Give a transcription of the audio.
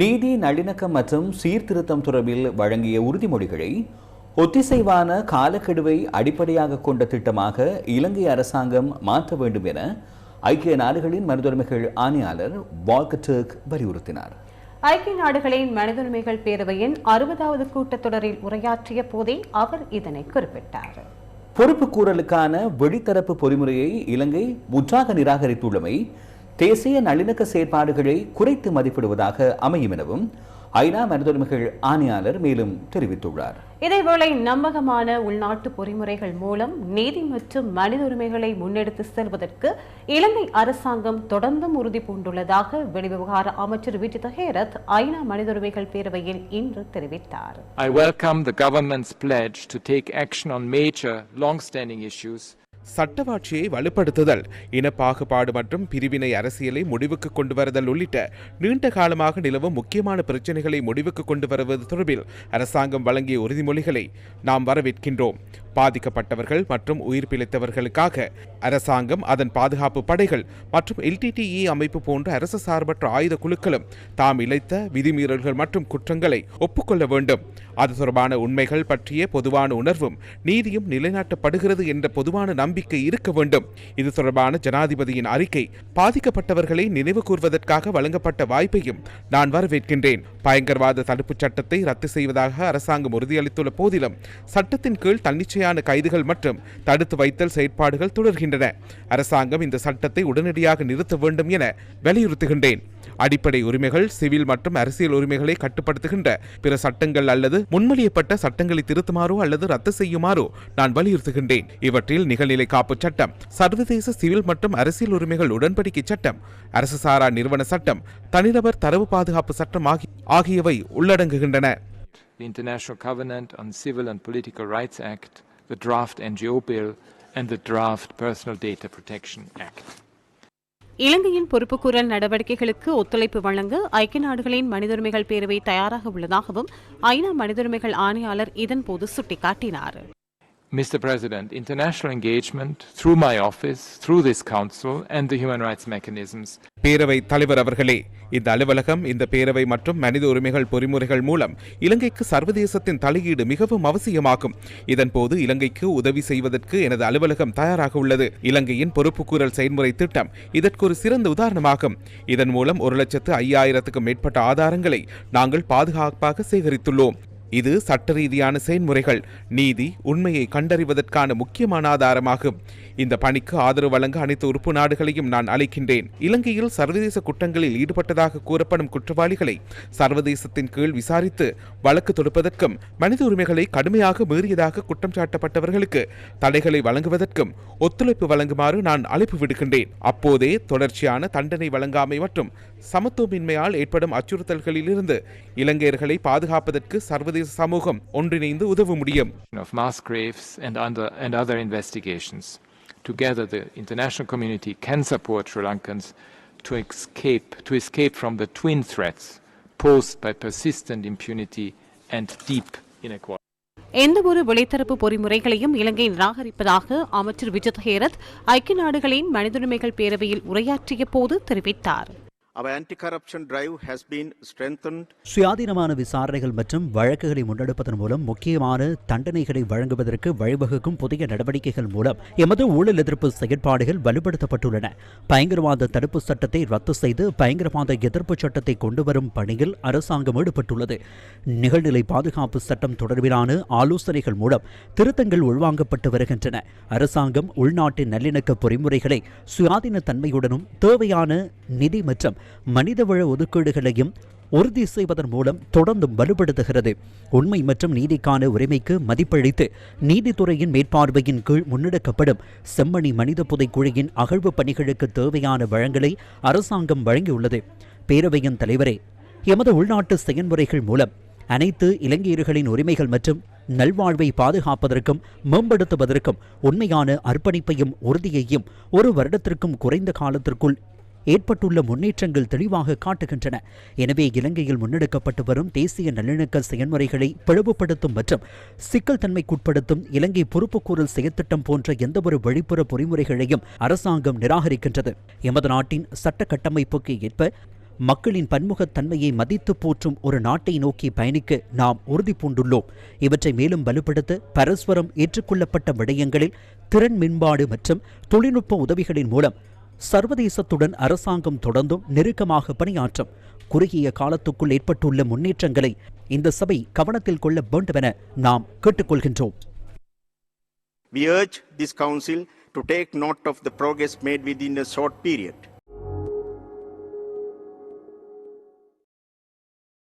நீதி நல்லிணக்கம் மற்றும் சீர்திருத்தம் தொடர்பில் வழங்கிய உறுதிமொழிகளை ஒத்திசைவான காலக்கெடுவை அடிப்படையாக கொண்ட திட்டமாக இலங்கை அரசாங்கம் மாற்ற வேண்டும் என ஐக்கிய நாடுகளின் மனிதுரிமைகள் ஆணையாளர் வால்கட்டர்க் வலியுறுத்தினார். ஐக்கிய நாடுகளின் மனித உரிமைகள் பேரவையின் அறுபதாவது கூட்டத்தொடரில் உரையாற்றிய போதே அவர் இதனை குறிப்பிட்டார். பொறுப்பு கூறலுக்கான வெளித்தரப்பு பொறிமுறையை இலங்கை முற்றாக நிராகரித்துள்ளமை தேசிய நல்லிணக்க செயற்பாடுகளை குறைத்து மதிப்பிடுவதாக அமையும் எனவும் ஐநா மனிதுரிமைகள் ஆணையாளர் மேலும் தெரிவித்துள்ளார். இதேவேளை நம்பகமான உள்நாட்டு பொறிமுறைகள் மூலம் நீதி மற்றும் மனித உரிமைகளை முன்னெடுத்து செல்வதற்கு இலங்கை அரசாங்கம் தொடர்ந்தும் உறுதி பூண்டுள்ளதாக வெளிவிவகார அமைச்சர் விஜித ஹேரத் ஐநா மனித உரிமைகள் பேரவையில் இன்று தெரிவித்தார். I welcome the government's pledge to take action on major, long-standing issues சட்டவாட்சியை வலுப்படுத்துதல் இனப்பாகுபாடு மற்றும் பிரிவினை அரசியலை முடிவுக்கு கொண்டு வருதல் உள்ளிட்ட நீண்ட காலமாக நிலவும் முக்கியமான பிரச்சினைகளை முடிவுக்கு கொண்டு வருவது தொடர்பில் அரசாங்கம் வழங்கிய உறுதிமொழிகளை நாம் வரவேற்கின்றோம். பாதிக்கப்பட்டவர்கள் மற்றும் உயிர் பிழைத்தவர்களுக்காக அரசாங்கம் அதன் பாதுகாப்பு படைகள் மற்றும் எல்டிடிஇ அமைப்பு போன்ற அரசு சார்பற்ற ஆயுத குழுக்களும் தாம் இழைத்த விதிமீறல்கள் மற்றும் குற்றங்களை ஒப்புக்கொள்ள வேண்டும். அது தொடர்பான உண்மைகள் பற்றிய பொதுவான உணர்வும் நீதியும் நிலைநாட்டப்படுகிறது என்ற பொதுவான நம்பிக்கை நம்பிக்கை இருக்க வேண்டும். இது தொடர்பான ஜனாதிபதியின் அறிக்கை பாதிக்கப்பட்டவர்களை நினைவு கூர்வதற்காக வழங்கப்பட்ட வாய்ப்பையும் நான் வரவேற்கின்றேன். பயங்கரவாத தடுப்புச் சட்டத்தை ரத்து செய்வதாக அரசாங்கம் உறுதியளித்துள்ள போதிலும் சட்டத்தின் கீழ் தன்னிச்சையான கைதுகள் மற்றும் தடுத்து வைத்தல் செயற்பாடுகள் தொடர்கின்றன. அரசாங்கம் இந்த சட்டத்தை உடனடியாக நிறுத்த வேண்டும் என வலியுறுத்துகின்றேன். அடிப்படை உரிமைகள் சிவில் மற்றும் அரசியல் உரிமைகளை கட்டுப்படுத்துகின்ற பிற சட்டங்கள் அல்லது முன்மொழியப்பட்ட சட்டங்களை திருத்துமாறோ அல்லது ரத்து செய்யுமாறோ நான் வலியுறுத்துகின்றேன் இவற்றில் நிகழ்நிலை காப்பு சட்டம் சர்வதேச சிவில் மற்றும் அரசியல் உரிமைகள் உடன்படிக்கை சட்டம் அரசு சாரா நிறுவன சட்டம் தனிநபர் தரவு பாதுகாப்பு சட்டம் ஆகி- ஆகியவை உள்ளடங்குகின்றன the International Covenant on Civil and Political Rights Act, the draft NGO bill, and the draft Personal Data Protection Act. இலங்கையின் பொறுப்புக்கூறல் நடவடிக்கைகளுக்கு ஒத்துழைப்பு வழங்க ஐக்கிய நாடுகளின் மனிதுரிமைகள் பேரவை தயாராக உள்ளதாகவும் ஐநா மனிதுரிமைகள் ஆணையாளர் இதன்போது சுட்டிக்காட்டினார். Mr. President, international engagement through my office, through this Council, and the human rights mechanisms. பேரவை தலைவர் அவர்களே இந்த அலுவலகம் இந்த பேரவை மற்றும் மனித உரிமைகள் பொறிமுறைகள் மூலம் இலங்கைக்கு சர்வதேசத்தின் தலையீடு மிகவும் அவசியமாகும். இதன்போது இலங்கைக்கு உதவி செய்வதற்கு எனது அலுவலகம் தயாராக உள்ளது. இலங்கையின் பொறுப்புக்கூறல் செயல்முறை திட்டம் இதற்கு ஒரு சிறந்த உதாரணமாகும். இதன் மூலம் ஒரு லட்சத்து ஐயாயிரத்துக்கும் மேற்பட்ட ஆதாரங்களை நாங்கள் பாதுகாப்பாக சேகரித்துள்ளோம். இது சட்ட ரீதியான செயல்முறைகள் நீதி உண்மையை கண்டறிவதற்கான முக்கியமான ஆதாரமாகும். இந்த பணிக்கு ஆதரவு வழங்க அனைத்து உறுப்பு நாடுகளையும் நான் அழைக்கின்றேன் இலங்கையில் சர்வதேச குற்றங்களில் ஈடுபட்டதாக கூறப்படும் குற்றவாளிகளை சர்வதேசத்தின் கீழ் விசாரித்து வழக்கு தொடுப்பதற்கும் மனித உரிமைகளை கடுமையாக மீறியதாக குற்றம் சாட்டப்பட்டவர்களுக்கு தடைகளை வழங்குவதற்கும் ஒத்துழைப்பு வழங்குமாறு நான் அழைப்பு விடுக்கின்றேன். அப்போதே தொடர்ச்சியான தண்டனை வழங்காமை மற்றும் சமத்துவமின்மையால் ஏற்படும் அச்சுறுத்தல்களிலிருந்து இலங்கையர்களை பாதுகாப்பதற்கு சர்வதேச சமூகம் ஒன்றிணைந்து உதவ முடியும் of mass graves and, under, and other investigations. Together, the international community can support Sri Lankans to escape, to escape from the twin threats posed by persistent impunity and deep inequality. எந்தவொரு வெளித்தரப்பு பொறிமுறைகளையும் இலங்கை நிராகரிப்பதாக அமைச்சர் விஜித் ஹேரத் ஐக்கிய நாடுகளின் மனித உரிமைகள் பேரவையில் உரையாற்றிய போது தெரிவித்தார் சுயாதீனமான விசாரணைகள் மற்றும் வழக்குகளை முன்னெடுப்பதன் மூலம் முக்கியமான தண்டனைகளை வழங்குவதற்கு வழிவகுக்கும் புதிய நடவடிக்கைகள் மூலம் எமது ஊழல் எதிர்ப்பு செயற்பாடுகள் வலுப்படுத்தப்பட்டுள்ளன. பயங்கரவாத தடுப்பு சட்டத்தை ரத்து செய்து பயங்கரவாத எதிர்ப்பு சட்டத்தை கொண்டுவரும் பணியில் அரசாங்கம் ஈடுபட்டுள்ளது. நிகழ்நிலை பாதுகாப்பு சட்டம் தொடர்பிலான ஆலோசனைகள் மூலம் திருத்தங்கள் உள்வாங்கப்பட்டு வருகின்றன. அரசாங்கம் உள்நாட்டின் நல்லிணக்க பொறிமுறைகளை சுயாதீன தன்மையுடனும் தேவையான நிதி மற்றும் மனிதவள ஒதுக்கீடுகளையும் உறுதி செய்வதன் மூலம் தொடர்ந்தும் வலுப்படுத்துகிறது. உண்மை மற்றும் நீதிக்கான உரிமைக்கு மதிப்பளித்து நீதித்துறையின் மேற்பார்வையின் கீழ் முன்னெடுக்கப்படும் செம்மணி மனித புதைக்குழியின் அகழ்வு பணிகளுக்கு தேவையான வழங்கலை அரசாங்கம் வழங்கியுள்ளது. பேரவையின் தலைவரே எமது உள்நாட்டு செயல்முறைகள் மூலம் அனைத்து இலங்கையர்களின் உரிமைகள் மற்றும் நல்வாழ்வை பாதுகாப்பதற்கும் மேம்படுத்துவதற்கும் உண்மையான அர்ப்பணிப்பையும் உறுதியையும் ஒரு வருடத்திற்கும் குறைந்த காலத்திற்குள் ஏற்பட்டுள்ள முன்னேற்றங்கள் தெளிவாக காட்டுகின்றன. எனவே இலங்கையில் முன்னெடுக்கப்பட்டு வரும் தேசிய நல்லிணக்க செயல்முறைகளை பிளவுபடுத்தும் மற்றும் சிக்கல் தன்மைக்குட்படுத்தும் இலங்கை பொறுப்புக்கூறல் செயற்திட்டம் போன்ற எந்தவொரு வெளிப்புற பொறிமுறைகளையும் அரசாங்கம் நிராகரிக்கின்றது. எமது நாட்டின் சட்ட கட்டமைப்புக்கு ஏற்ப மக்களின் பன்முகத்தன்மையை மதித்து போற்றும் ஒரு நாட்டை நோக்கி பயணிக்க நாம் உறுதி பூண்டுள்ளோம் இவற்றை மேலும் வலுப்படுத்த பரஸ்பரம் ஏற்றுக்கொள்ளப்பட்ட விடயங்களில் திறன் மேம்பாடு மற்றும் தொழில்நுட்ப உதவிகளின் மூலம் சர்வதேசத்துடன் அரசாங்கம் தொடர்ந்தும் நெருக்கமாக பணியாற்றும் குறுகிய காலத்துக்குள் ஏற்பட்டுள்ள முன்னேற்றங்களை இந்த சபை கவனத்தில் கொள்ள வேண்டும் என நாம் கேட்டுக்கொள்கின்றோம். We urge this Council to take note of the progress made within a short period.